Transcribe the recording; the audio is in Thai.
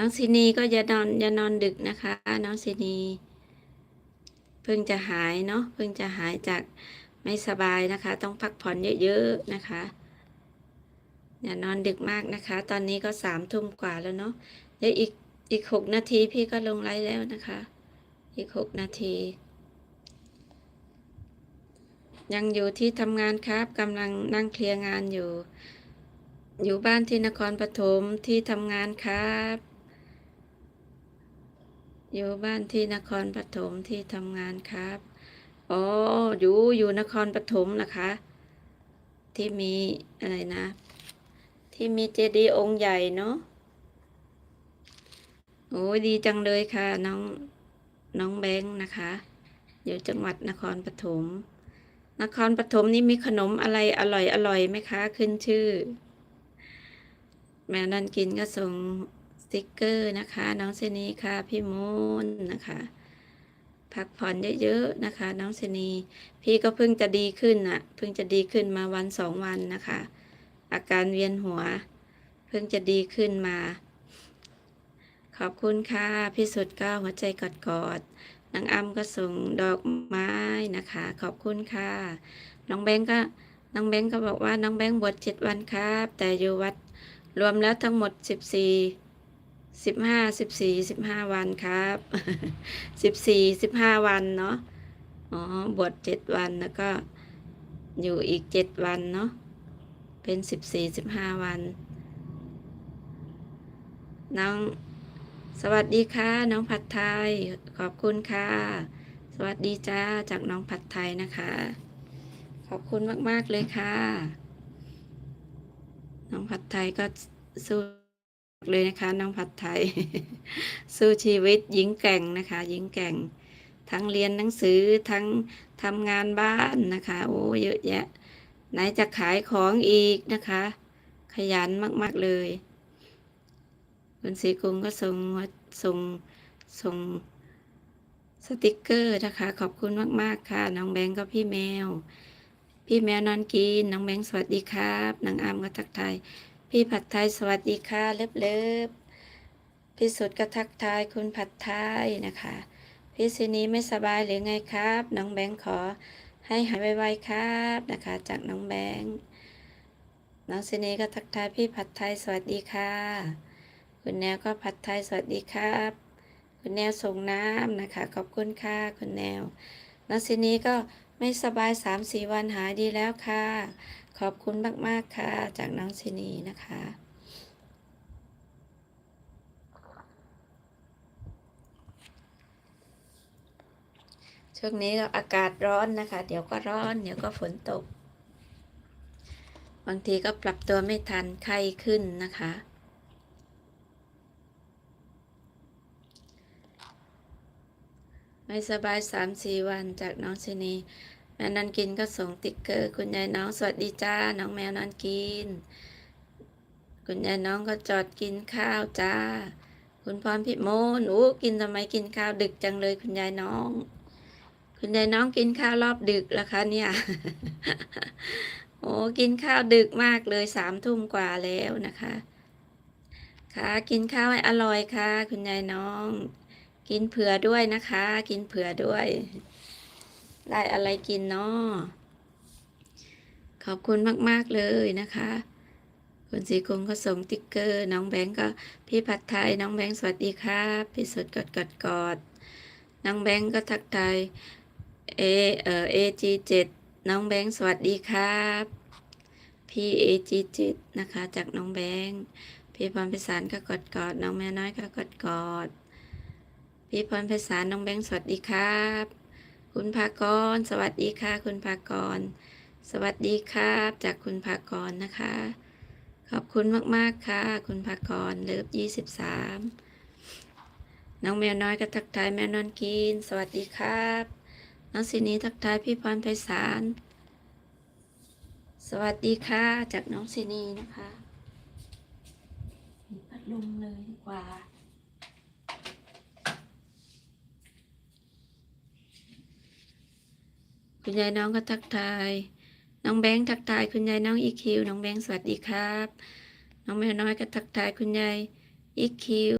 น้องซินีก็อย่านอนอย่านอนดึกนะคะ น้องซินี เพิ่งจะหายเนาะเพิ่งจะหายจากไม่สบายนะคะ ต้องพักผ่อนเยอะๆนะคะ อย่านอนดึกมากนะคะ ตอนนี้ก็สามทุ่มกว่าแล้วเนาะเดี๋ยวอีกอีกหกนาทีพี่ก็ลงไลฟ์แล้วนะคะ อีกหกนาที ยังอยู่ที่ทำงานครับกำลังนั่งเคลียร์งานอยู่ อยู่บ้านที่นครปฐมที่ทำงานครับ อยู่บ้านที่นครปฐมที่ทำงานครับ อ๋อ อยู่อยู่นครปฐมนะคะ ที่มีอะไรนะ ที่มีเจดีย์องค์ใหญ่เนาะ โอ้ยดีจังเลยค่ะ น้องน้องแบงค์นะคะ อยู่จังหวัดนครปฐม นครปฐมนี่มีขนมอะไรอร่อยอร่อยไหมคะ ขึ้นชื่อ แม่นั่นกินก็ส่ง ติกเกอร์นะคะ น้องเซนีค่ะพี่มูนนะคะพักผ่อนเยอะๆนะคะ น้องเซนีพี่ก็เพิ่งจะดีขึ้นน่ะเพิ่งจะดีขึ้นมาวันสองวันนะคะ อาการเวียนหัว เพิ่งจะดีขึ้นมา ขอบคุณค่ะ พี่สุดก็หัวใจกอดกอดๆนางอ้ำก็ส่งดอกไม้นะคะ ขอบคุณค่ะ น้องแบงก์ก็น้องแบงก์ก็บอกว่าน้องแบงก์บวชเจ็ดวันครับ แต่อยู่วัดรวมแล้วทั้งหมดสิบสี่ สิบห้าสิบสี่สิบห้าวันครับสิบสี่สิบห้าวันเนาะอ๋อบวชเจ็ดวันแล้วก็อยู่อีกเจ็ดวันเนาะเป็นสิบสี่สิบห้าวันน้องสวัสดีค่ะ น้องผัดไทยขอบคุณค่ะ สวัสดีจ้าจากน้องผัดไทยนะคะ ขอบคุณมาก ๆ เลยค่ะ น้องผัดไทยก็สู้ เลยนะคะน้องผัดไทย สู้ชีวิตหญิงแกร่งนะคะหญิงแกร่ง ทั้งเรียนหนังสือทั้งทำงานบ้านนะคะ โอ้เยอะแยะ ไหนจะขายของอีกนะคะ ขยันมาก ๆ เลย คุณศรีกรุงก็ส่งส่งส่งสติกเกอร์นะคะ ขอบคุณมาก ๆ ค่ะ น้องแบงก์ก็พี่แมว พี่แมวนอนกิน น้องแบงค์สวัสดีครับนางอามก็ทักทาย พี่ผัดไทยสวัสดีค่ะ เลิฟเลิฟพี่สุดก็ทักทายคุณผัดไทยนะคะ พี่ซินีไม่สบายหรือไงครับ น้องแบงค์ขอให้หายไวๆครับนะคะ จากน้องแบงค์น้องซินีก็ทักทายพี่ผัดไทยสวัสดีค่ะ คุณแนวก็ผัดไทยสวัสดีครับ คุณแนวส่งน้ำนะคะ ขอบคุณค่ะคุณแนวน้องซินีก็ไม่สบายสามสี่วันหายดีแล้วค่ะ ขอบคุณมาก ๆ ค่ะ จากน้องซินีนะคะ ช่วงนี้ก็อากาศร้อนนะคะ เดี๋ยวก็ร้อน เดี๋ยวก็ฝนตก บางทีก็ปรับตัวไม่ทัน ไข้ขึ้นนะคะไม่สบายสามสี่วันจากน้องซินี แมวนอนกินก็ส่งติ๊กเกอร์คุณยายน้องสวัสดีจ้า น้องแมวนอนกิน คุณยายน้องก็จอดกินข้าวจ้า คุณพรพิโมนอู้กินทำไมกินข้าวดึกจังเลยคุณยายน้อง คุณยายน้องกินข้าวรอบดึกแล้วคะเนี่ย โอ้กินข้าวดึกมากเลยสามทุ่มกว่าแล้วนะคะ ค่ะกินข้าวให้อร่อยค่ะ คุณยายน้อง กินเผื่อด้วยนะคะ กินเผื่อด้วย ได้อะไรกินเนาะขอบคุณมาก ๆ เลยนะคะ คุณสีคงก็ส่งติ๊กเกอร์ น้องแบงก์ก็พี่ผัดไทยน้องแบงก์สวัสดีครับพี่สดกดกดกอดน้องแบงก์ก็ทักทายเอเอเอจีเจ็ดน้องแบงก์สวัสดีครับพี่เอจีเจ็ดนะคะ จากน้องแบงก์พี่พรพิสารก็กดกอดน้องแม่น้อยก็กดกอดพี่พรพิสารน้องแบงก์สวัสดีครับ คุณภากร สวัสดีค่ะ คุณภากร สวัสดีครับ จากคุณภากรนะคะ ขอบคุณมาก ๆ ค่ะ คุณภากรเลิฟยี่สิบสามน้องแมวน้อยก็ทักทายแมวนอนกิน สวัสดีครับ น้องสินีทักทายพี่พรไพศาลสวัสดีค่ะ จากน้องสินีนะคะปิดพัดลมเลยดีกว่า คุณยายน้องก็ทักทาย น้องแบงค์ทักทาย คุณยายน้องอีคิวน้องแบงค์สวัสดีครับ น้องแมวน้อยก็ทักทายคุณยายอีคิว